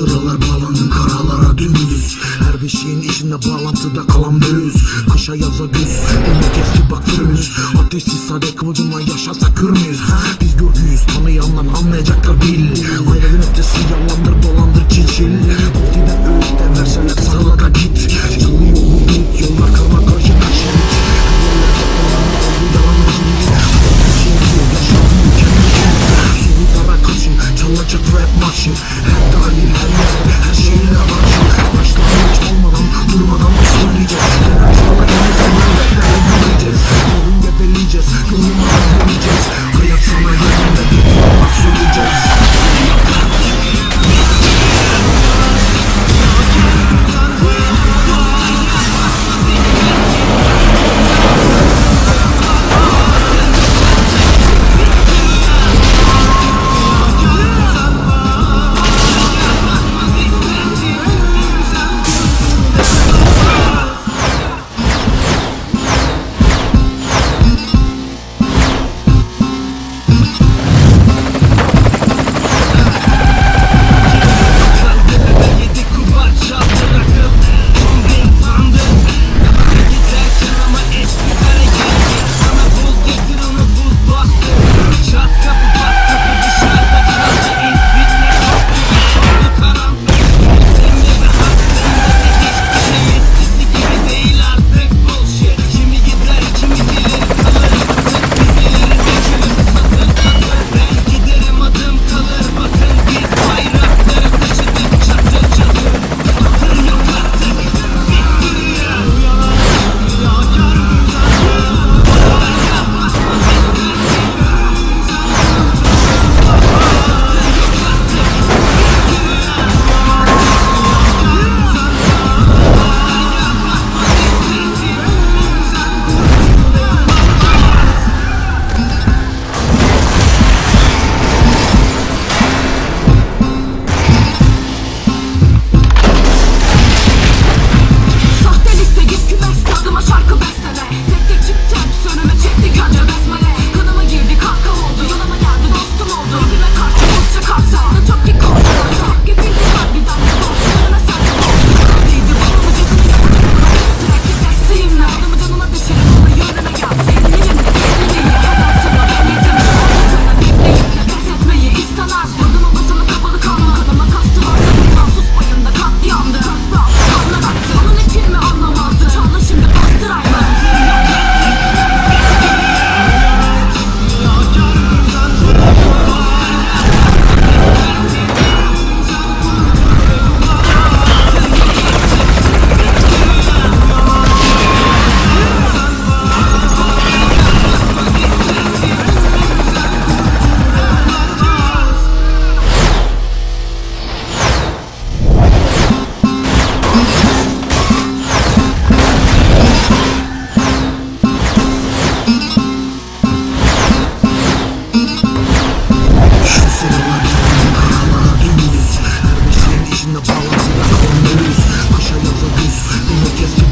sıralar bağlandı karalara dümdüz. Her bir şeyin içinde bağlantıda kalan bölüz Kışa yaza güz Umut geçti bak günümüz Ateşsiz sade kıvılcımla yaşarsak kör Biz gökyüz tanıyanlar anlayacaklar bil Ayrılığın ötesi yalandır dolandır çilçil Muhtiden öğütten verseler sarılaka git. Canlı yolu git yollar karma karışık kaşerik Yaşam mükemmel Seni kara kaşın çalacak rap maçı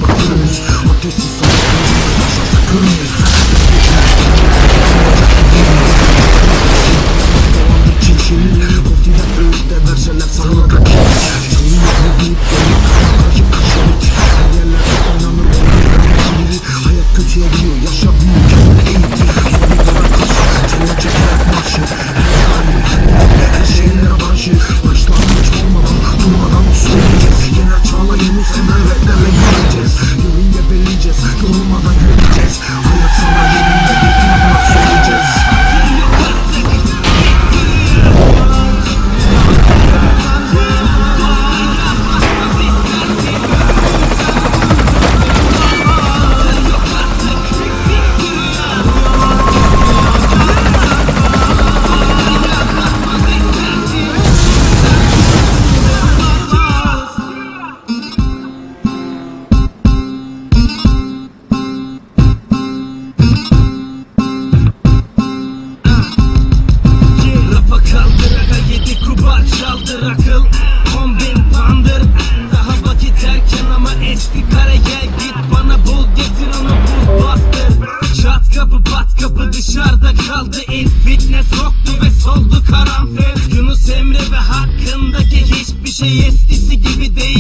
bakıyoruz Ateşi sanatımızda taşa sakıyoruz Kapı dışarıda kaldı. İn Fitne soktu ve soldu karanfil. Yunus Emre ve hakkındaki hiçbir şey eskisi gibi değil.